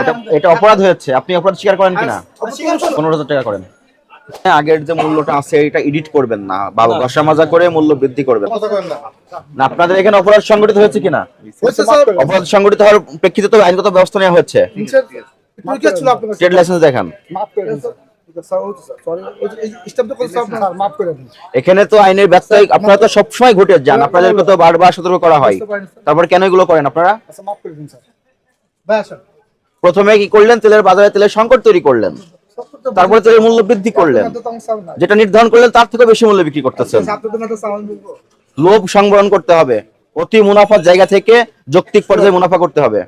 এটা এটা অপরাধ হয়েছে। আপনি অপরাধ স্বীকার করেন কিনা? পনেরো হাজার টাকা করেন। হ্যাঁ, আগের যে মূল্যটা আছে এটা এডিট করবেন না বা ঘষা মাজা করে মূল্য বৃদ্ধি করবেন। না। আপনাদের এখানে অপরাধ সংগঠিত হয়েছে কিনা? অপরাধ সংগঠিত হওয়ার প্রেক্ষিতে তো আইনগত ব্যবস্থা নেওয়া হচ্ছে ট্রেড লাইসেন্স দেখান। এখানে তো আইনের ব্যত্যয় আপনারা তো সবসময় ঘটে যান আপনাদেরকে তো বারবার সতর্ক করা হয়। তারপর কেন এগুলো করেন আপনারা? প্রথমে কি করলেন? তেলের বাজারে তেলের সংকট তৈরি করলেন। তারপরে তেলের মূল্য বৃদ্ধি করলেন। যেটা নির্ধারণ করলেন তার থেকে বেশি মূল্য বিক্রি করতেছেন। লোভ সংবরণ করতে হবে। অতি মুনাফার জায়গা থেকে যৌক্তিক পর্যায়ে মুনাফা করতে হবে।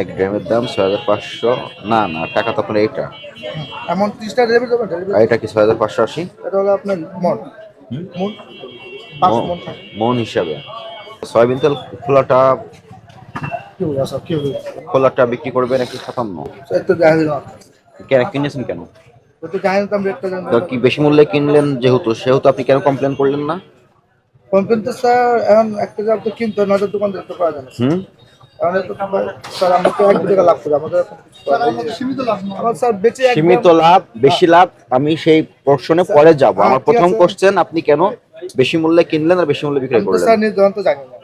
এক গ্রামের দাম ছয় হাজার পাঁচশো। না না টাকা তো আপনার এইটা। এমন ত্রিশটা এটা কি ছয় হাজার পাঁচশো আশি? এটা হলো আপনার পাঁচ থাকে। মন হিসাবে। সয়াবিন তেল খোলাটা খোলাটা বিক্রি করবেন একশো সাতান্ন? কেন কিনেছেন কেন? কি বেশি মূল্যে কিনলেন যেহেতু? সেহেতু আপনি কেন কমপ্লেন করলেন না? কমপ্লেন তো স্যার এখন একটা জায়গা তো কিনতে হয়, নয়তো দোকান দেখতে পাওয়া যায় না আমরা। আমার সীমিত লাভ বেশি লাভ আমি সেই প্রশ্নে পরে যাব। আমার হ্যাঁ, প্রথম কোশ্চেন আপনি কেন বেশি মূল্যে কিনলেন আর বেশি মূল্যে বিক্রি করলেন? স্যার জানি না।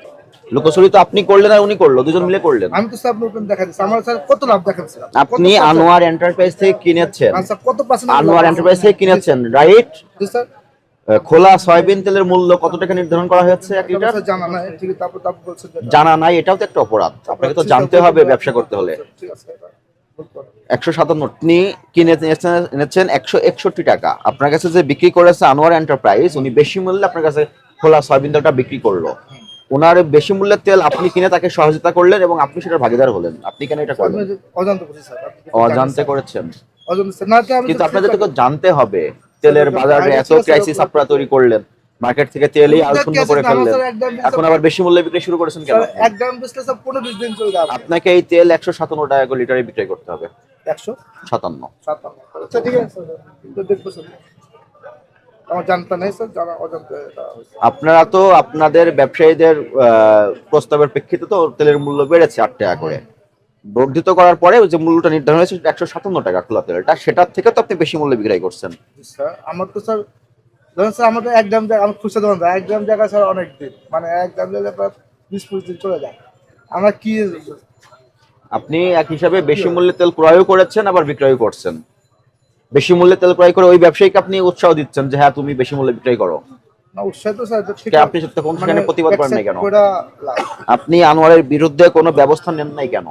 লুকোচুরি তো আপনি করলেন আর উনি করল দুজন মিলে করলেন। আমি তো স্যার নতুন দেখা দিচ্ছি আমার স্যার কত লাভ স্যার আপনি? আনোয়ার এন্টারপ্রাইজ থেকে কিনেছেন। স্যার কত পার্সেন্ট আনোয়ার এন্টারপ্রাইজ থেকে কিনেছেন রাইট স্যার। খোলা সয়াবিন তেলের মূল্য কত টাকা নির্ধারণ করা হয়েছে এক লিটার? জানা নাই। ঠিক তারপর তারপর বলছেন জানা নাই এটাও তো একটা অপরাধ। আপনাকে তো জানতে হবে ব্যবসা করতে হলে। ঠিক আছে। একশো সাতান্ন আপনি কিনে এনেছেন একশো একষট্টি টাকা। আপনার কাছে যে বিক্রি করেছে আনোয়ার এন্টারপ্রাইজ উনি বেশি মূল্যে আপনার কাছে খোলা সয়াবিন তেলটা বিক্রি করল। ওনার বেশি মূল্যের তেল আপনি কিনে তাকে সহযোগিতা করলেন এবং আপনি সেটার ভাগিদার হলেন। আপনি কেন এটা আমি করলেন অজান্ত করেছেন। অজান্ত স্যার। না তো আমি কিন্তু আপনাদের তো জানতে হবে। তেলের বাজারে এত ক্রাইসিস আপনারা তৈরি করলেন। মার্কেট থেকে তেলই শূন্য করে ফেললেন। এখন আবার বেশি মূল্যে বিক্রি শুরু করেছেন কেন? এক গ্রাম বেচলে স্যার পনেরো বিশ দিন চলে যাবে। আপনাকে এই তেল একশো সাতান্ন টাকা করে লিটারে বিক্রয় করতে হবে। একশো সাতান্ন। সাতান্ন। আচ্ছা ঠিক আছে স্যার কিন্তু দেখব স্যার আমার জানতা নেই স্যার জানা অজান্ত আপনারা তো আপনাদের ব্যবসায়ীদের প্রস্তাবের প্রেক্ষিতে তো তেলের মূল্য বেড়েছে আট টাকা করে। বর্ধিত করার পরে যে মূল্যটা নির্ধারণ হয়েছে একশো সাতান্ন টাকা খোলা তেলটা সেটার থেকে তো আপনি বেশি মূল্যে বিক্রয় করছেন। স্যার আমার তো স্যার ধরেন স্যার আমাদের এক গ্রাম জায়গা আমার খুচরা দোকান এক গ্রাম জায়গা স্যার অনেক দিন। মানে এক গ্রাম জায়গা প্রায় বিশ পঁচিশ দিন চলে যায়। আমরা কি আপনি এক হিসাবে বেশি মূল্যে তেল ক্রয়ও করেছেন আবার বিক্রয় করছেন। বেশি মূল্যে তেল ক্রয় করে ওই ব্যবসায়ীকে আপনি উৎসাহ দিচ্ছেন যে হ্যাঁ তুমি বেশি মূল্যে বিক্রয় করো। না উৎসাহ তো স্যার ঠিক কে আপনি সেটা সেখানে প্রতিবাদ করেন নাই কেন? আপনি আনোয়ারের বিরুদ্ধে কোনো ব্যবস্থা নেন নাই কেন?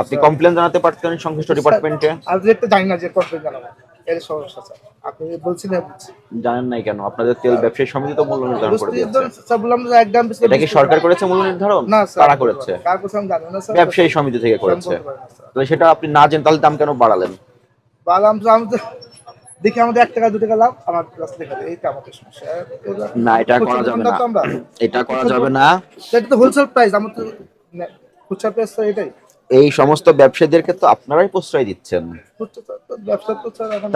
আপনি কমপ্লেন জানাতে পারতেন সংশ্লিষ্ট ডিপার্টমেন্টে আর রেটটা জানি না যে কত জানাব। এর সমস্যা স্যার। আপনি বলছেন জানেন নাই কেন? আপনাদের তেল ব্যবসায়ী সমিতি তো মূল্য নির্ধারণ করে দিয়েছে। স্যার বললাম যে এক এটা কি সরকার করেছে মূল্য নির্ধারণ? না কারা করেছে? কার কাছে আমি জানি না স্যার। ব্যবসায়ী সমিতি থেকে করেছে। সেটা আপনি না জেনে তাহলে দাম কেন বাড়ালেন? বাদাম আমি তো দেখি আমাদের এক টাকা দু টাকা লাভ আমার কাছে দেখা যায় এইটা আমাদের সমস্যা। না এটা করা যাবে না। তো এটা করা যাবে না। তো তো হোলসেল প্রাইস আমার তো খুচরা প্রাইস তো এটাই। এই সমস্ত ব্যবসায়ীদেরকে তো আপনারাই প্রশ্রয় দিচ্ছেন।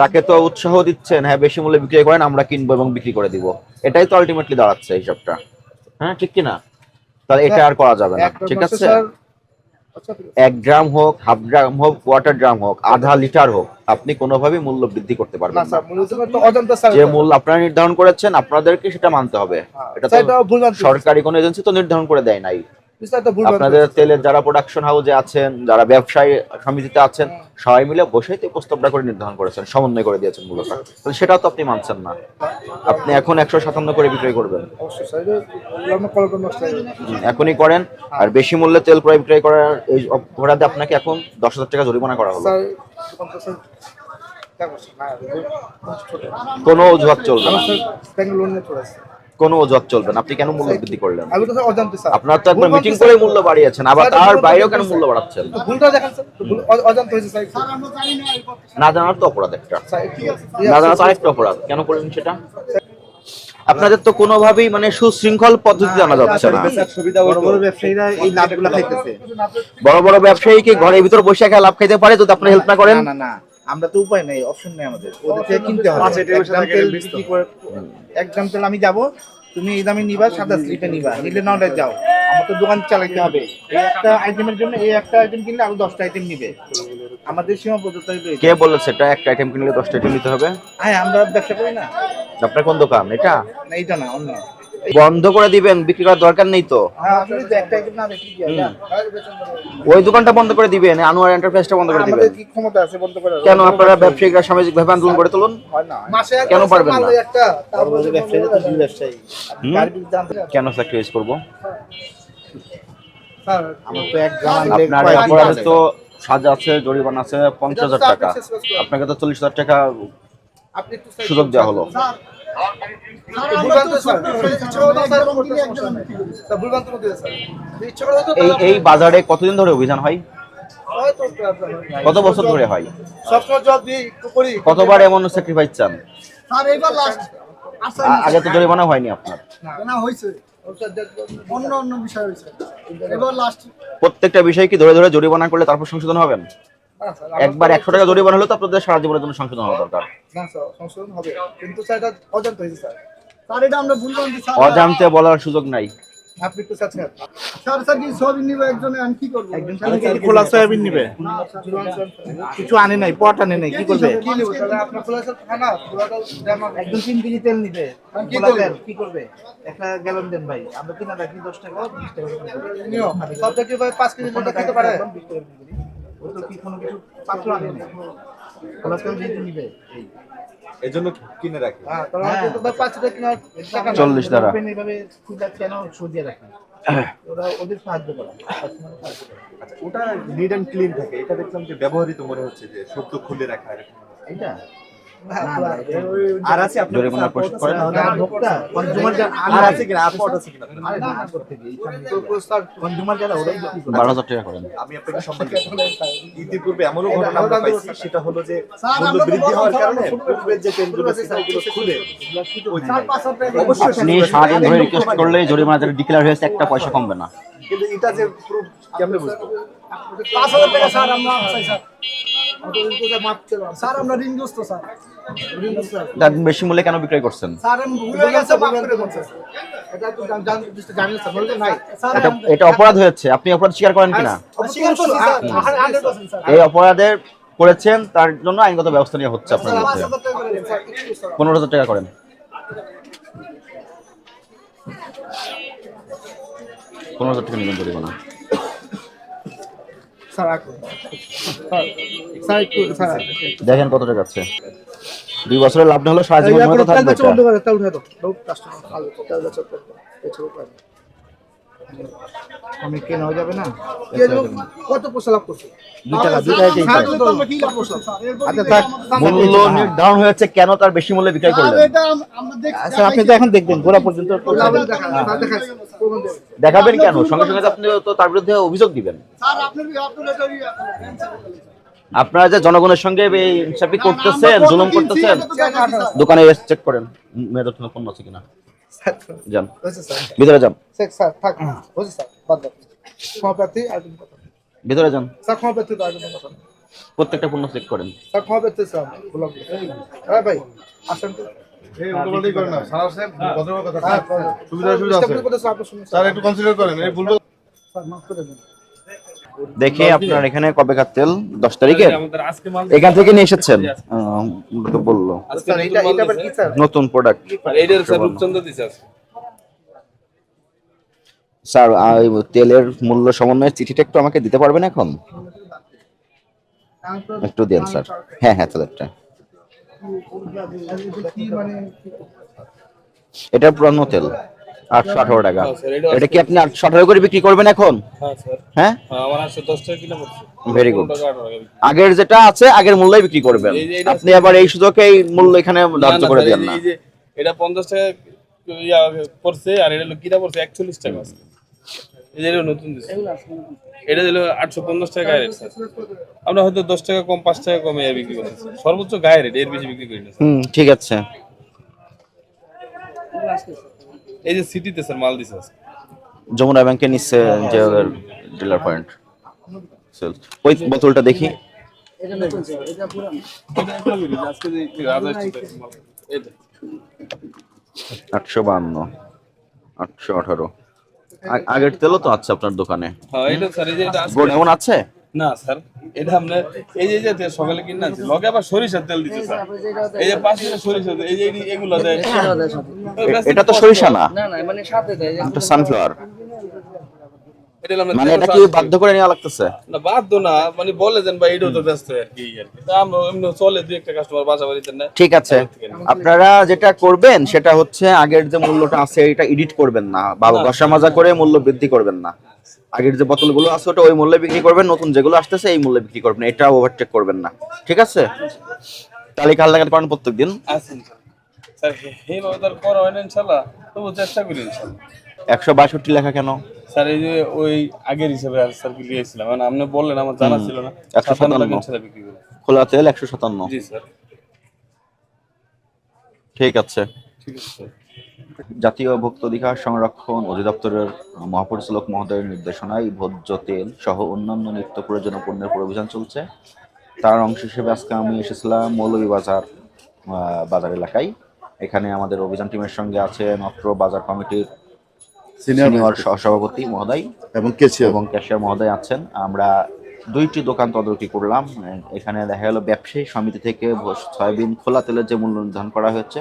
তাকে তো উৎসাহ দিচ্ছেন হ্যাঁ বেশি মূল্যে বিক্রি করেন আমরা কিনবো এবং বিক্রি করে দিব। এটাই তো আলটিমেটলি দাঁড়াচ্ছে হিসাবটা হ্যাঁ ঠিক কি না তাহলে এটা আর করা যাবে না। ঠিক আছে স্যার আচ্ছা ঠিক আছে। এক গ্রাম হোক হাফ গ্রাম হোক কোয়ার্টার গ্রাম হোক আধা লিটার হোক আপনি কোনোভাবেই মূল্য বৃদ্ধি করতে পারবেন না স্যার যে মূল্য আপনারা নির্ধারণ করেছেন আপনাদেরকে সেটা মানতে হবে। হ্যাঁ, এটা তো সরকারি কোনো এজেন্সি তো নির্ধারণ করে দেয় নাই। আপনাদের তেলের যারা প্রোডাকশন হাউসে আছেন যারা ব্যবসায়ী সমিতিতে আছেন সবাই মিলে বসেই তো প্রস্তাবটা করে নির্ধারণ করেছেন সমন্বয় করে দিয়েছেন মূলত। তাহলে সেটাও তো আপনি মানছেন না। আপনি এখন একশো সাতান্ন করে বিক্রয় করবেন। হয়ে এখনই করেন আর বেশি মূল্যে তেল ক্রয় বিক্রয় করার এই অপরাধে আপনাকে এখন দশ হাজার টাকা জরিমানা করা হলো। কোনো অজুহাত চলবে না। কোনো অজুহাত চলবে না। আপনি কেন মূল্য বৃদ্ধি করলেন? আমি তো অজান্তে স্যার। আপনার তো একবার মিটিং করে মূল্য বাড়িয়েছেন। আবার তার বাইরেও কেন মূল্য বাড়াচ্ছেন? ভুলটা দেখেন স্যার। তো ভুল অ- অজান্তে হয়েছে স্যার না জানার তো অপরাধ একটা না জানা তো আরেকটা অপরাধ। কেন করলেন সেটা? আপনাদের তো কোনোভাবেই মানে সুশৃঙ্খল পদ্ধতি জানা যাচ্ছে না। বড় বড় ব্যবসায়ীরা এই লাভগুলো খাইতেছে। বড় বড় ব্যবসায়ী কি ঘরের ভিতর বসে লাভ খাইতে পারে যদি আপনি হেল্প না করেন? না না না। আমরা তো উপায় নাই অপশন নেই আমাদের। ওদের থেকে কিনতে হবে। এক গ্রাম তেল বিক্রি করে এক তেল আমি যাব তুমি এই দামে নিবা সাদা স্লিপে নিবা নিলে নলে যাও। আমার তো দোকান চালাইতে হবে। এই একটা আইটেমের জন্য এই একটা আইটেম কিনলে আরও দশটা আইটেম নিবে। আমাদের সীমাবদ্ধতা কে বলেছে এটা একটা আইটেম কিনলে দশটা আইটেম নিতে হবে? হ্যাঁ আমরা ব্যবসা করি না। আপনার কোন দোকান? এটা? না এইটা না অন্য। বন্ধ করে দিবেন বিক্রি করার দরকার নেই তো? হ্যাঁ হয়। ওই দোকানটা বন্ধ করে দিবেন আনোয়ার এন্টারপ্রাইজটা বন্ধ করে দিবেন। কি ক্ষমতা আছে বলতে পারো কেন আপনারা ব্যবসায়িকরা সামাজিক ভাবে আন্দোলন করে তুলুন? হয় না। কেন পারবেন না? ওই একটা বড় বড় ব্যবসায়ীরা তো দুই ব্যবসায়ী। হুম? কার বিরুদ্ধে কেন স্যাক্রিফাইস করব? স্যার আমার তো এক গ্রাম আনলে আপনার অপরাধে তো সাজা আছে জরিমানা আছে পঞ্চাশ হাজার টাকা। আপনাকে তো চল্লিশ হাজার টাকা আপনি একটু সুযোগ দেওয়া হলো। এই বাজারে কতদিন ধরে অভিযান হয়? কত বছর ধরে হয়? সবসময় জব দিই করি। কতবার এমন স্যাক্রিফাইস চান? স্যার এইবার লাস্ট আগে তো জরিমানা হয়নি আপনার। না হয়েছে। অন্য অন্য বিষয় হয়েছে। এবার লাস্ট প্রত্যেকটা বিষয় কি ধরে ধরে জরিমানা করলে তারপর সংশোধন হবেন? একবার একশো টাকা জরিমানা হলে তো আপনাদের সারা জীবনের জন্য সংশোধন হওয়া দরকার। না স্যার সংশোধন হবে। কিন্তু স্যার এটা অজান্ত হয়েছে স্যার। স্যার এটা আমরা ভুল স্যার অজান্তে বলার সুযোগ নাই। আপনি একটু স্যার স্যার। স্যার কি সবই নিবে একজনে আমি কি করব? একজন কেজি খোলা সয়াবিন নিবে। কিছু আনে নাই পট আনে নাই কি করবে? কি নেব? তাহলে আপনার খোলা স্যার খানা খোলাটা দেন আমাকে। একজন তিন কেজি তেল নিবে। কি করবে? কি করবে? একটা গ্যালন দেন ভাই আমরা কিনা রাখি দশ টাকা বিশ টাকা নিও সব থেকে ভাই পাঁচ কেজি লোকটা খেতে পারে। ও তো কি কোনো কিছু পাত্র আনে নাই খোলা যেহেতু নিবে এই। এই জন্য কিনে রাখি হ্যাঁ তাহলে টাকা না। চল্লিশ দ্বারা এইভাবে খুঁজা কেন সরিয়ে রাখি ওরা ওদের সাহায্য করা। আচ্ছা ওটা নিট অ্যান্ড ক্লিন থাকে এটা দেখলাম যে ব্যবহৃত মনে হচ্ছে যে সত্য খুলে রাখা। হ্যাঁ, এটা আর আছে আপনার জরিমানা কাছে পরিশোধ করেন? আছে যারা ভোক্তা, consumer যারা আর আছে কিনা? আপদ আছে কিনা? আরে না, আগর থেকে, এই সামনে- তো স্যার consumer যারা ওরাই বিক্রি করে। বারো হাজার টাকা করেন। আমি আপনাকে সম্মান ইতিপূর্বে এমনও ঘটনা আমরা পাইছি সেটা হলো যে মূল্য বৃদ্ধি হওয়ার কারণে পূর্বের যে খুলে অবশ্যই আপনি সারাদিন ধরে রিকোয়েস্ট করলে জরিমানা যেটা ডিক্লেয়ার হয়েছে একটা পয়সা কমবে না। কিন্তু এটা যে প্রুফ কেমনে বুঝব? পাঁচ হাজার টাকা স্যার আমরা চাই স্যার। আমাদের ঋণ কোথায় মাপ ছিল? স্যার আমরা ঋণগ্রস্ত স্যার। তার বেশি মূল্যে কেন বিক্রয় করছেন। এটা অপরাধ হয়েছে। আপনি অপরাধ স্বীকার করেন কিনা? স্বীকার করছি স্যার। 100% স্যার। এই অপরাধের করেছেন তার জন্য আইনগত ব্যবস্থা নেওয়া হচ্ছে আপনার স্যার। পনেরো হাজার টাকা করেন। পনেরো হাজার টাকা নেবেন জরিমানা দেখেন কত টাকা আছে। দুই বছরের লাভ না হলে সারা জীবন থাকবে আমি কেনাও যাবে না? কত পয়সা লাভ করছে? দুই টাকা দুই টাকা? আচ্ছা থাক মূল্য নির্ধারণ হয়েছে কেন তার বেশি মূল্যে বিক্রয় করলেন? আচ্ছা আপনি তো এখন দেখবেন গোড়া পর্যন্ত কেন? সঙ্গে সঙ্গে আপনি তো তার বিরুদ্ধে অভিযোগ দিবেন। আপনারা যে জনগণের সঙ্গে এই ইনসাফি করতেছেন জুলুম করতেছেন দোকানে চেক করেন মেয়েদের পণ্য আছে কিনা? যান। ভিতরে যান। স্যার, স্যার, থাক। হয়েছে স্যার, বাদ দাও। ক্ষমাপ্রার্থী, আর কথা ভিতরে যান। স্যার, ক্ষমাপ্রার্থী আর কথা প্রত্যেকটা পণ্য চেক করেন। স্যার, হ্যাঁ ভাই, আসেন তো। এই উল্টোপাল্টাই করেন না। সারা সাহেব ভদ্রভাবে কথা হ্যাঁ, বলেন। সুবিধা সুবিধা আছে? স্যার, শুনুন, স্যার একটু কনসিডার করেন। এই ভুলবে স্যার, মাফ করে দিন। দেখে আপনার এখানে কবেকার তেল? দশ তারিখে? এখান থেকে নিয়ে এসেছেন? তো বলল। স্যার, এটা- এটা আবার কি স্যার? নতুন প্রোডাক্ট স্যার রূপচন্দ্র দিছে আজকে। স্যার আহ, এই তেলের মূল্য সমন্বয়ের চিঠিটা একটু আমাকে দিতে পারবেন এখন? একটু দেন স্যার। হ্যাঁ হ্যাঁ মানে এটা পুরানো তেল। আটশো আঠারো টাকা। হ্যাঁ, এটা- কি আপনি আটশো আঠারো করে বিক্রি করবেন এখন? হ্যাঁ স্যার। হ্যাঁ? হ্যাঁ, ভেরি গুড। আগের যেটা আছে আগের মূল্যই বিক্রি করবেন। আপনি আবার এই সুযোগে এই মূল্য এখানে ধার্য করে দেন না। এটা পঞ্চাশ টাকা পড়ছে আর এটা পড়ছে? একচল্লিশ টাকা। আছে। এটা নতুন এটা দিল আটশো পঞ্চাশ টাকা গায়ে রেট আমরা হয়তো দশ টাকা কম পাঁচ টাকা কমে বিক্রি করতেছি সর্বোচ্চ গায়ে রেট এর বেশি বিক্রি করি না ঠিক আছে। এই যে সিটিতে স্যার মাল দিছে। যমুনা ব্যাংকের নিচে যে ডিলার পয়েন্ট ওই বোতলটা দেখি। আটশো বাহান্ন আটশো আঠারো। আগের তেলও তো আছে আপনার দোকানে। হ্যাঁ এটা স্যার এই যে এটা আজকে- গোল্ড এমন আছে? না স্যার এটা আপনার এই যে যে সকালে কিনে আনছি লগে আবার সরিষার তেল দিচ্ছে স্যার। এই যে পাঁচ লিটার সরিষা তেল, এই যে এগুলো দেয় এটা তো সরিষা না। না না মানে সাথে দেয় এটা সানফ্লাওয়ার মানে এটা কি বাধ্য করে নেওয়া লাগতেছে? না বাধ্য না মানে বলে দেন ভাই এটাও তো ব্যস্ত আর কি আর কি। আমরা এমনি চলে দুই একটা কাস্টমার বাসা বাড়িতে না। ঠিক আছে। আপনারা যেটা করবেন সেটা হচ্ছে আগের যে মূল্যটা আছে এটা এডিট করবেন না। বা ঘষা মাজা করে মূল্য বৃদ্ধি করবেন না। আগের যে বোতলগুলো আছে ওটা ওই মূল্যে বিক্রি করবেন নতুন যেগুলো আসতেছে এই মূল্যে বিক্রি করবেন এটা ওভারটেক করবেন না। ঠিক আছে? তালিকা হালনাগাদ করেন প্রত্যেক দিন ইনশাল্লাহ একশো বাষট্টি লেখা কেন? স্যার এই যে ওই আগের হিসেবে আর স্যার কি লিয়েছিলাম মানে আপনি বললেন আমার জানা ছিল না। একশো সাতান্ন খোলা তেল একশো সাতান্ন। জি স্যার। ঠিক আছে। ঠিক আছে জাতীয় ভোক্তা অধিকার সংরক্ষণ অধিদপ্তরের মহাপরিচালক মহোদয়ের নির্দেশনায় ভোজ্য তেল সহ অন্যান্য নিত্য প্রয়োজনীয় পণ্যের উপর অভিযান চলছে। তার অংশ হিসেবে আজকে আমি এসেছিলাম মৌলভীবাজার বাজার এলাকায়। এখানে আমাদের অভিযান টিমের সঙ্গে আছে মাত্র বাজার কমিটির সিনিয়র সহসভাপতি মহোদয় এবং কেসিয়ার এবং ক্যাশিয়ার মহোদয় আছেন। আমরা দুইটি দোকান তদারকি করলাম। এখানে দেখা গেল ব্যবসায়ী সমিতি থেকে সয়াবিন খোলা তেলের যে মূল্য নির্ধারণ করা হয়েছে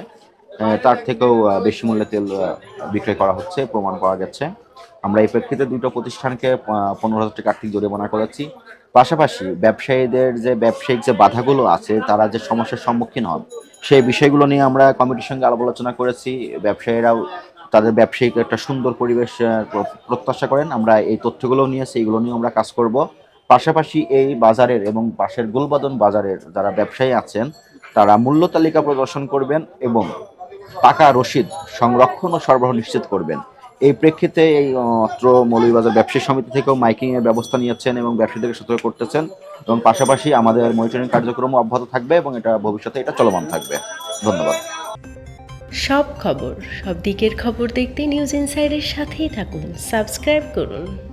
তার থেকেও বেশি মূল্যে তেল বিক্রয় করা হচ্ছে, প্রমাণ পাওয়া গেছে আমরা এই প্রেক্ষিতে দুটো প্রতিষ্ঠানকে পনেরো হাজার টাকা আর্থিক জরিমানা করেছি। পাশাপাশি ব্যবসায়ীদের যে ব্যবসায়িক যে বাধাগুলো আছে, তারা যে সমস্যার সম্মুখীন হন, সেই বিষয়গুলো নিয়ে আমরা কমিটির সঙ্গে আলাপ আলোচনা করেছি। ব্যবসায়ীরাও তাদের ব্যবসায়িক একটা সুন্দর পরিবেশ প্রত্যাশা করেন। আমরা এই তথ্যগুলো নিয়েছি এইগুলো নিয়ে আমরা কাজ করব। পাশাপাশি এই বাজারের এবং পাশের গুলবাদন বাজারের যারা ব্যবসায়ী আছেন, তারা মূল্য তালিকা প্রদর্শন করবেন এবং পাকা রসিদ সংরক্ষণ ও সরবরাহ নিশ্চিত করবেন। এই প্রেক্ষিতে এই অত্র মৌলভীবাজার ব্যবসায়ী সমিতি থেকেও মাইকিং এর ব্যবস্থা নিয়েছেন এবং ব্যবসায়ীদেরকে সতর্ক করতেছেন এবং পাশাপাশি আমাদের মনিটরিং কার্যক্রম অব্যাহত থাকবে এবং এটা ভবিষ্যতে এটা চলমান থাকবে। ধন্যবাদ। সব খবর, সব দিকের খবর দেখতে নিউজ ইনসাইডের সাথেই থাকুন। সাবস্ক্রাইব করুন।